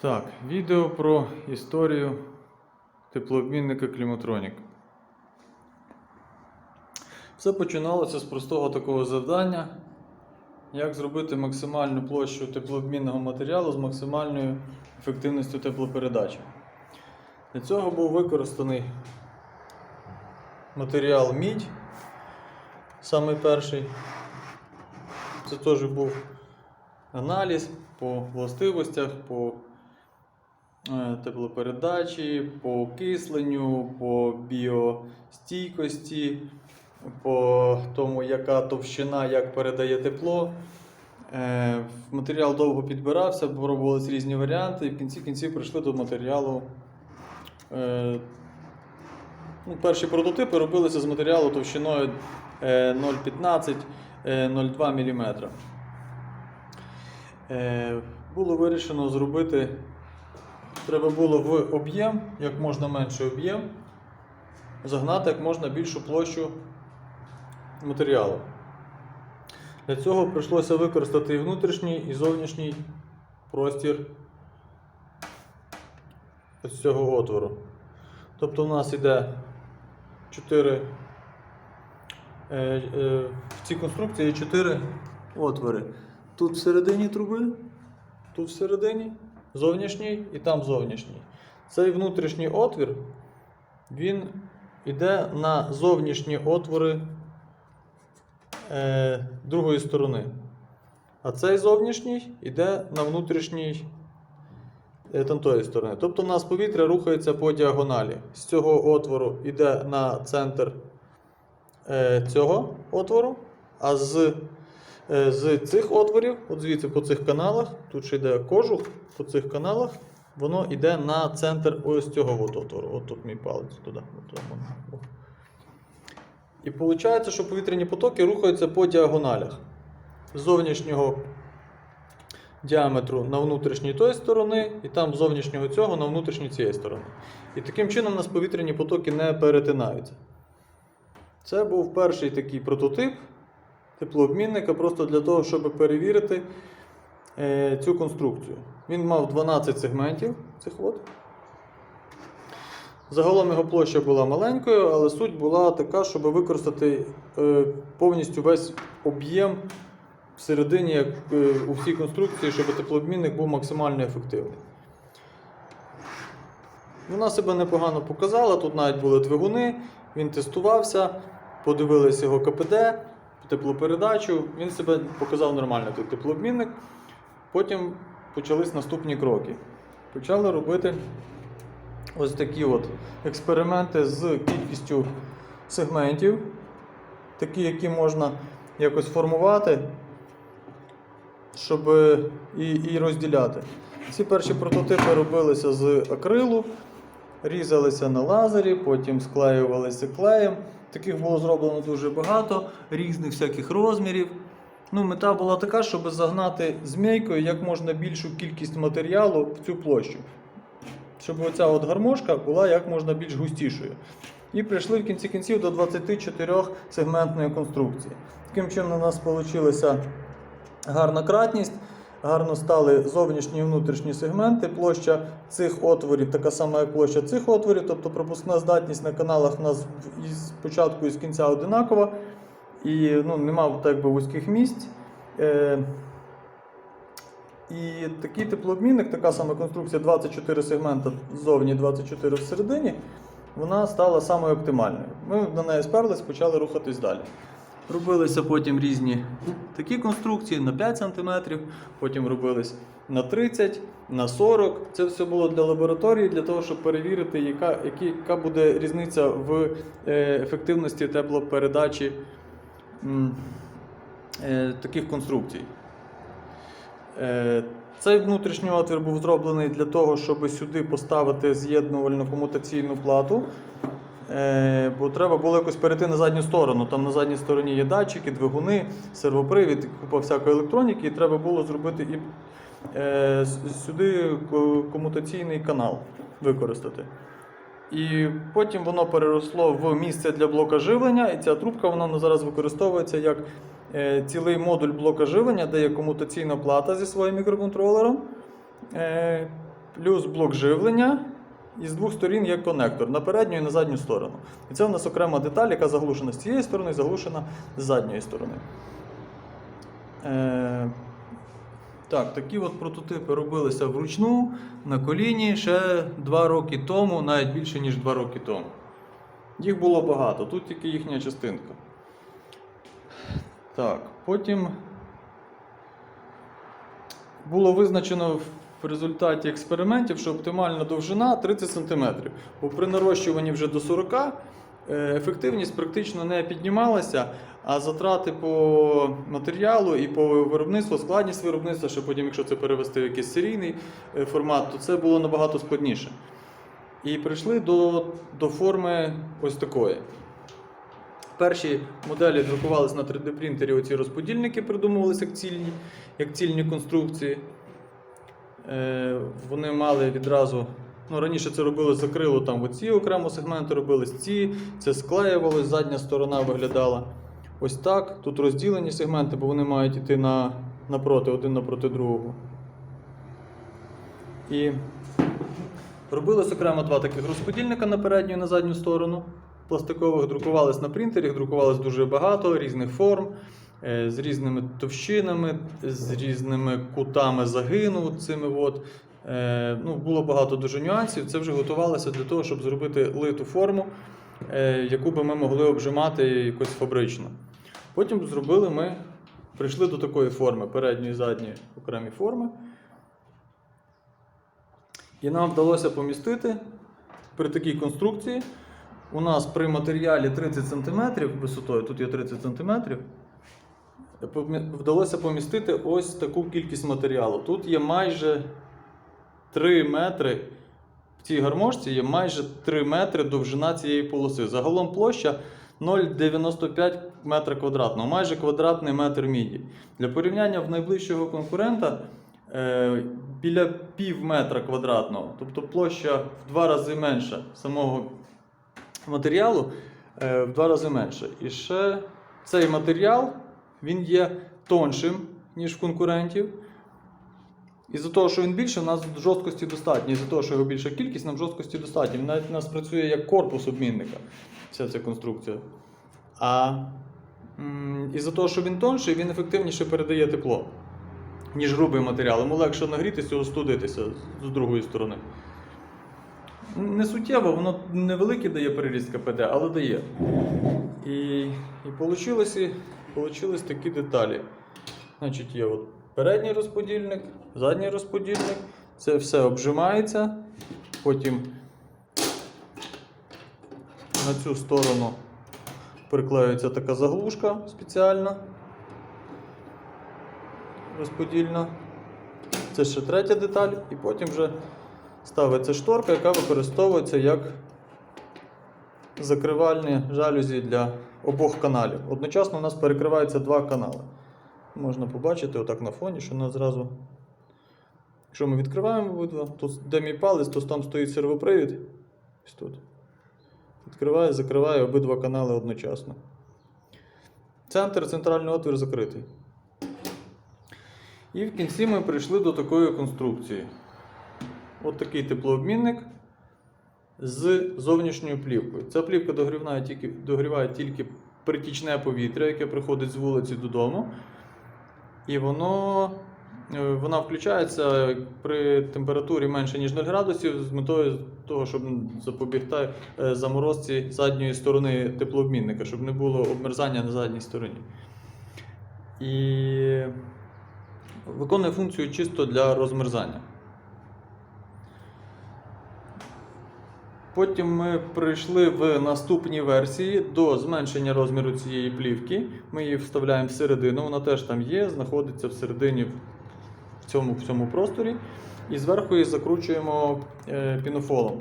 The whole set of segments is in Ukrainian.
Так, відео про історію теплообмінника Кліматронік. Все починалося з простого такого завдання, як зробити максимальну площу теплообмінного матеріалу з максимальною ефективністю теплопередачі. Для цього був використаний матеріал мідь, самий перший. Це теж був аналіз по властивостях, по теплопередачі, по окисленню, по біостійкості, по тому, яка товщина, як передає тепло. Е, Матеріал довго підбирався, пробувалися різні варіанти, і в кінці кінців прийшли до матеріалу. е, Ну, перші прототипи робилися з матеріалу товщиною е, 0,15 е, 0,2 мм. Е, Було вирішено зробити, треба було в об'єм, як можна менший об'єм, загнати як можна більшу площу матеріалу. Для цього прийшлося використати і внутрішній, і зовнішній простір ось цього отвору. Тобто у нас йде 4 е, е, в цій конструкції є 4 отвори. Тут всередині труби, тут всередині зовнішній і там зовнішній. Цей внутрішній отвір він йде на зовнішні отвори е, другої сторони. А цей зовнішній йде на внутрішній е, тамтої сторони. Тобто у нас повітря рухається по діагоналі. З цього отвору йде на центр е, цього отвору, а з, з цих отворів, от звідси по цих каналах, тут ще йде кожух, по цих каналах, воно йде на центр ось цього от отвору. От тут мій палець туди. І виходить, що повітряні потоки рухаються по діагоналях. З зовнішнього діаметру на внутрішній тої сторони, і там зовнішнього цього на внутрішній цієї сторони. І таким чином у нас повітряні потоки не перетинаються. Це був перший такий прототип теплообмінника, просто для того, щоб перевірити е, цю конструкцію. Він мав 12 сегментів цих от. Загалом його площа була маленькою, але суть була така, щоб використати е, повністю весь об'єм всередині, як е, у всій конструкції, щоб теплообмінник був максимально ефективний. Вона себе непогано показала, тут навіть були двигуни, він тестувався, подивилися його КПД, теплопередачу, він себе показав нормально, той теплообмінник. Потім почались наступні кроки. Почали робити ось такі от експерименти з кількістю сегментів, такі, які можна якось формувати, щоб і, і розділяти. Ці перші прототипи робилися з акрилу, різалися на лазері, потім склеювалися клеєм. Таких було зроблено дуже багато, різних всяких розмірів. Ну, мета була така, щоб загнати змійкою як можна більшу кількість матеріалу в цю площу. Щоб оця от гармошка була як можна більш густішою. І прийшли в кінці кінців до 24 сегментної конструкції. Таким чином у нас вийшла гарна кратність, гарно стали зовнішні і внутрішні сегменти. Площа цих отворів така сама, як площа цих отворів, тобто пропускна здатність на каналах у нас із початку і з кінця одинакова. І ну, нема так би вузьких місць. Е, і такий теплообмінник, така сама конструкція 24 сегмента ззовні, 24 всередині, вона стала самою оптимальною. Ми на неї сперлись, почали рухатись далі. Робилися потім різні такі конструкції на 5 см, потім робились на 30, на 40. Це все було для лабораторії, для того, щоб перевірити, яка, яка буде різниця в е, ефективності теплопередачі е, таких конструкцій. Е, Цей внутрішній отвір був зроблений для того, щоб сюди поставити з'єднувальну комутаційну плату. Е, Бо треба було якось перейти на задню сторону. Там на задній стороні є датчики, двигуни, сервопривід, купа всякої електроніки, і треба було зробити і е, сюди комутаційний канал використати. І потім воно переросло в місце для блока живлення, і ця трубка вона зараз використовується як е, цілий модуль блока живлення, де є комутаційна плата зі своїм мікроконтролером. Плюс блок живлення. І з двох сторін є конектор на передню і на задню сторону. І це у нас окрема деталь, яка заглушена з цієї сторони, заглушена з задньої сторони. Е, так, такі от прототипи робилися вручну на коліні ще 2 роки тому, навіть більше, ніж 2 роки тому. Їх було багато, тут тільки їхня частинка. Так, потім було визначено в результаті експериментів, що оптимальна довжина 30 см. Бо при нарощуванні вже до 40 е, ефективність практично не піднімалася, а затрати по матеріалу і по виробництву, складність виробництва, що потім, якщо це перевести в якийсь серійний е, формат, то це було набагато складніше. І прийшли до, до форми ось такої. Перші моделі друкувалися на 3D принтері. Оці розподільники придумувалися як цільні, як цільні конструкції. Е, вони мали відразу. Ну, раніше це робили закрило там оці окремо сегменти робились, ці, це склеювалось, задня сторона виглядала ось так. Тут розділені сегменти, бо вони мають йти на, напроти, один напроти другого. І робилось окремо два таких розподільника на передню і на задню сторону. Пластикових друкувались на принтері, їх друкувалось дуже багато різних форм, з різними товщинами, з різними кутами загину цими. От. Е, Ну, було багато дуже нюансів. Це вже готувалося для того, щоб зробити литу форму, е, яку би ми могли обжимати якось фабрично. Потім зробили ми, прийшли до такої форми, передньої і задньої окремі форми. І нам вдалося помістити при такій конструкції. У нас при матеріалі 30 см висотою, тут є 30 см, вдалося помістити ось таку кількість матеріалу. Тут є майже 3 метри. В цій гармошці є майже 3 метри довжина цієї полоси. Загалом площа 0,95 метра квадратного, майже квадратний метр міді. Для порівняння в найближчого конкурента е, біля пів метра квадратного, тобто площа в два рази менша самого матеріалу е, в два рази менше. І ще цей матеріал він є тоншим, ніж в конкурентів. Із-за того, що він більше, у нас жорсткості достатньо. Із-за того, що його більша кількість, нам жорсткості достатньо. Навіть у нас працює як корпус обмінника, вся ця конструкція. А із-за того, що він тонший, він ефективніше передає тепло, ніж грубий матеріал. Йому легше нагрітися і остудитися з- другої сторони. Не суттєво, воно невеликий дає приріст КПД, але дає. І, і получилися, получились такі деталі. Значить, є от передній розподільник, задній розподільник. Це все обжимається. Потім на цю сторону приклеюється така заглушка спеціальна. Розподільна. Це ще третя деталь, і потім вже ставиться шторка, яка використовується як закривальні жалюзі для обох каналів. Одночасно у нас перекриваються два канали. Можна побачити отак на фоні, що нас зразу. Якщо ми відкриваємо обидва, то де мій палець, то там стоїть сервопривід. Ось тут. Відкриває, закриває обидва канали одночасно. Центр, центральний отвір закритий. І в кінці ми прийшли до такої конструкції. От такий теплообмінник з зовнішньою плівкою. Ця плівка догріває тільки, догріває тільки притічне повітря, яке приходить з вулиці додому. І воно, е, вона включається при температурі менше, ніж 0 градусів, з метою того, щоб запобігти е, заморозці задньої сторони теплообмінника, щоб не було обмерзання на задній стороні. І виконує функцію чисто для розмерзання. Потім ми прийшли в наступній версії до зменшення розміру цієї плівки. Ми її вставляємо всередину, вона теж там є, знаходиться всередині в цьому, в цьому просторі. І зверху її закручуємо е, пінофолом.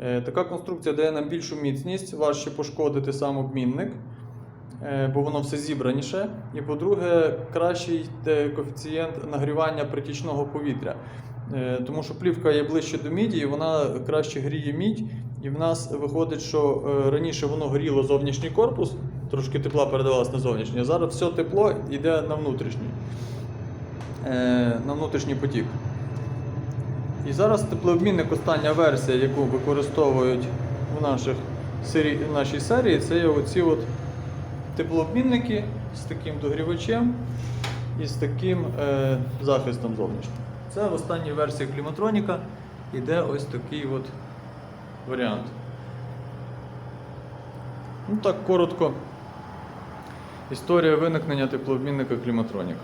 Е, така конструкція дає нам більшу міцність, важче пошкодити сам обмінник, е, бо воно все зібраніше. І по-друге, кращий коефіцієнт нагрівання притічного повітря. Е, Тому що плівка є ближче до міді, і вона краще гріє мідь. І в нас виходить, що е, раніше воно горіло зовнішній корпус, трошки тепла передавалось на зовнішній, а зараз все тепло йде на внутрішній, е, на внутрішній потік. І зараз теплообмінник, остання версія, яку використовують в, наших сері... в нашій серії, це є оці от теплообмінники з таким догрівачем і з таким е, захистом зовнішнім. Це в останній версії Кліматроніка іде ось такий от варіант. Ну так коротко. Історія виникнення теплообмінника Кліматроніка.